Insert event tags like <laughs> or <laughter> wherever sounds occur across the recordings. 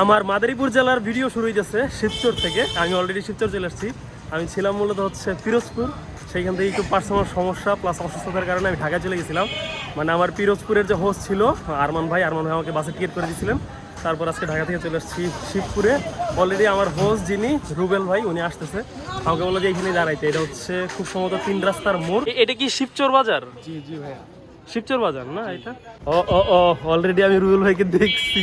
আমার মাদারীপুর জেলার ভিডিও শুরু হইতেছে শিবচর থেকে। আমি অলরেডি শিবচর চলে আসছি। আমি ছিলাম মূলত হচ্ছে পিরোজপুর। সেইখান থেকে একটু পার্সোনাল সমস্যা প্লাস অসুস্থতার কারণে আমি ঢাকা চলে গেছিলাম। মানে আমার পিরোজপুরের যে হোস্ট ছিল আরমান ভাই আরমান ভাই আমাকে বাসে টিকিট করে দিয়েছিলেন। তারপর আজকে ঢাকা থেকে চলে আসছি শিবপুরে। অলরেডি আমার হোস্ট যিনি রুবেল ভাই উনি আসতেছে। আমাকে বলল যে এখানে দাঁড়াইতে এটা হচ্ছে খুব সম্ভবত তিন রাস্তার মোড়। এটা কি শিবচর বাজার? জি জি ভাইয়া। শিবচর বাজার না এটা? ও ও ও অলরেডি আমি রুবেল ভাইকে দেখছি।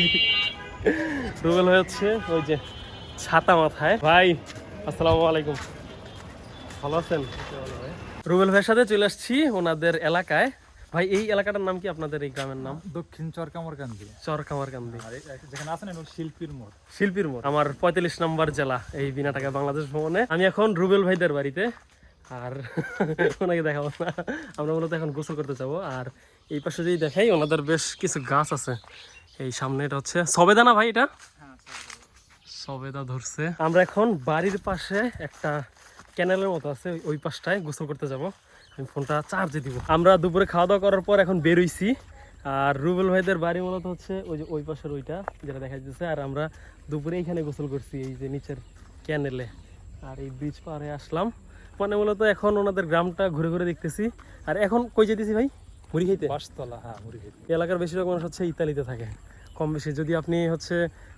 রুবেল হচ্ছে ওই যে ছাতা মাথায়। ভাই আসসালামু আলাইকুম। ভালো আছেন? রুবেল ভাইয়ের সাথে চলে আসছি ওনাদের এলাকায়। ভাই এই এলাকাটার নাম কি? আপনাদের এই গ্রামের নাম? দক্ষিণ চরকামরকান্দি। চরকামারকান্দি। আর যেখানে আছেন শিল্পীর মোড়। শিল্পীর মোড়। আমার পঁয়তাল্লিশ নম্বর জেলা এই বিনা টাকা বাংলাদেশ ভ্রমণে আমি এখন রুবেল ভাইদের বাড়িতে আর <laughs> ওনাকে দেখাবো না। আমরা মূলত এখন গোসল করতে যাব। আর এই পাশে যদি দেখাই ওনাদের বেশ কিছু গাছ আছে। এই সামনে এটা হচ্ছে সবেদা না ভাই এটা? সবেদা ধরছে। আমরা এখন বাড়ির পাশে একটা ক্যানেলের মতো আছে ওই- পাশটায় গোসল করতে যাব। আমি ফোনটা চার্জে দিব। আমরা দুপুরে খাওয়া দাওয়া করার পর এখন বেরোইছি। আর রুবেল ভাইদের বাড়ি মূলত হচ্ছে ওই যে ওই পাশের ওইটা যেটা দেখা যাচ্ছে আর আমরা দুপুরে এইখানে গোসল করছি এই যে নিচের ক্যানেলে। আর এই ব্রিজ পাড়ে আসলাম। মানে মূলত এখন ওনাদের গ্রামটা ঘুরে ঘুরে দেখতেছি। আর এখন কই যেতেছি ভাই? মুড়ি খাইতে? বাসতলা হ্যাঁ মুড়ি খেতে এই এলাকার বেশিরভাগ মানুষ হচ্ছে ইতালিতে থাকে। কম বেশি। যদি আপনি হচ্ছে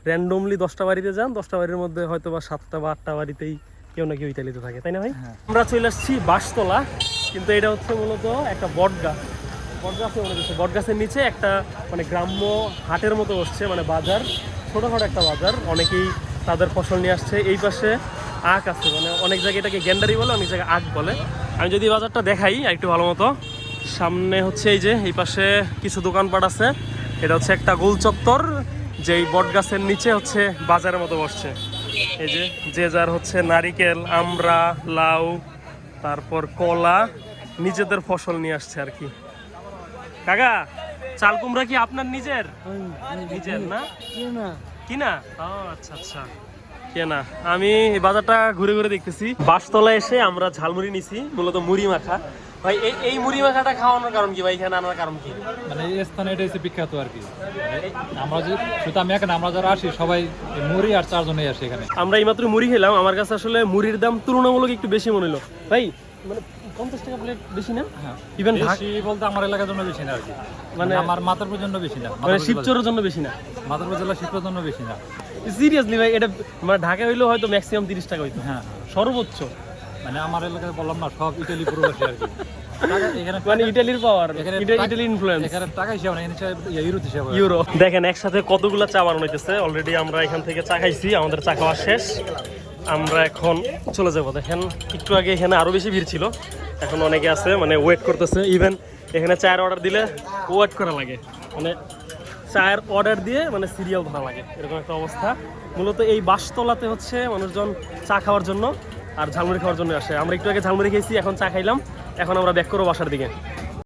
র্যান্ডমলি দশটা বাড়িতে যান দশটা বাড়ির মধ্যে হয়তো বা সাতটা বা আটটা বাড়িতেই কেউ না কেউ ইতালিতে থাকে তাই না ভাই? হ্যাঁ। আমরা চলে আসছি বাঁশতলা কিন্তু এটা হচ্ছে মূলত একটা বট গাছ বট গাছে মনে হচ্ছে বট গাছের নিচে একটা মানে গ্রাম্য হাটের মতো বসছে মানে বাজার ছোটোখাটো একটা বাজার। অনেকেই তাদের ফসল নিয়ে আসছে এই পাশে আখ আছে মানে অনেক জায়গায় এটাকে গ্যান্ডারি বলে অনেক জায়গায় আখ বলে। আমি যদি বাজারটা দেখাই একটু ভালো মতো সামনে হচ্ছে এই যে এই পাশে কিছু দোকানপাট আছে। এটা হচ্ছে একটা গোল চত্বর যেই বট গাছের নিচে হচ্ছে বাজারের মতো বসছে। এই যে যে যার হচ্ছে নারিকেল আমড়া লাউ তারপর কলা নিজেদের ফসল নিয়ে আসছে আর কি। কাকা চাল কুমড়া কি আপনার নিজের? নিজের না? কিনা। ও আচ্ছা আচ্ছা। কেনা। আমি বাজারটা ঘুরে ঘুরে দেখতেছি। বাসতলা এসে আমরা ঝালমুড়ি নিছি মূলত মুড়ি মাখা। ভাই এই এই মুড়ি মাখাটা খাওয়ানোর কারণ কি? ভাই এখানে আনার কারণ কি? মানে এই স্থানে এটা হচ্ছে বিখ্যাত আর কি। আমরা যে শুধু আমি এখানে আমরা যারা আসি সবাই মুড়ি আর চারজনেই আসি এখানে। আমরা এইমাত্র মুড়ি খেলাম আমার কাছে আসলে মুড়ির দাম তুলনামূলক একটু বেশি মনে হলো। ভাই মানে পঞ্চাশ টাকা প্লেট বেশি না? হ্যাঁ ইভেন বেশি বলতে আমার এলাকার জন্য বেশি না আর কি। মানে- মানে আমার মাতারপুর জন্য বেশি না মানে শিবচরের জন্য বেশি না? মাতারপুর জেলা শিল্পের জন্য বেশি না। সিরিয়াসলি ভাই এটা মানে ঢাকা হইলেও হয়তো ম্যাক্সিমাম তিরিশ টাকা হইতো। হ্যাঁ। সর্বোচ্চ। মানে আমার এলাকায় বললাম না সব ইটালি প্রবাসী আর কি। মানে ইটালির পাওয়ার ইটালি ইনফ্লুয়েন্স এখানে টাকা হিসাবে না এখানে ইউরো। দেখেন একসাথে কতগুলো চা বানানো হইতেছে। অলরেডি আমরা এখান থেকে চা খাইছি আমাদের চা খাওয়া শেষ। আমরা এখন চলে যাব। দেখেন একটু আগে এখানে আরও বেশি ভিড় ছিল। এখন অনেকে আছে মানে ওয়েট করতেছে। ইভেন এখানে চায়ের অর্ডার দিলে ওয়েট করা লাগে। মানে চায়ের অর্ডার দিয়ে মানে সিরিয়াল ধরা লাগে। এরকম একটা অবস্থা। মূলত এই বাসতলাতে হচ্ছে মানুষজন চা খাওয়ার জন্য। আর ঝালমুড়ি খাওয়ার জন্য আসে। আমরা একটু আগে ঝালমুড়ি খেয়েছি, এখন চা খাইলাম। এখন আমরা ব্যাক করব বাসার দিকে।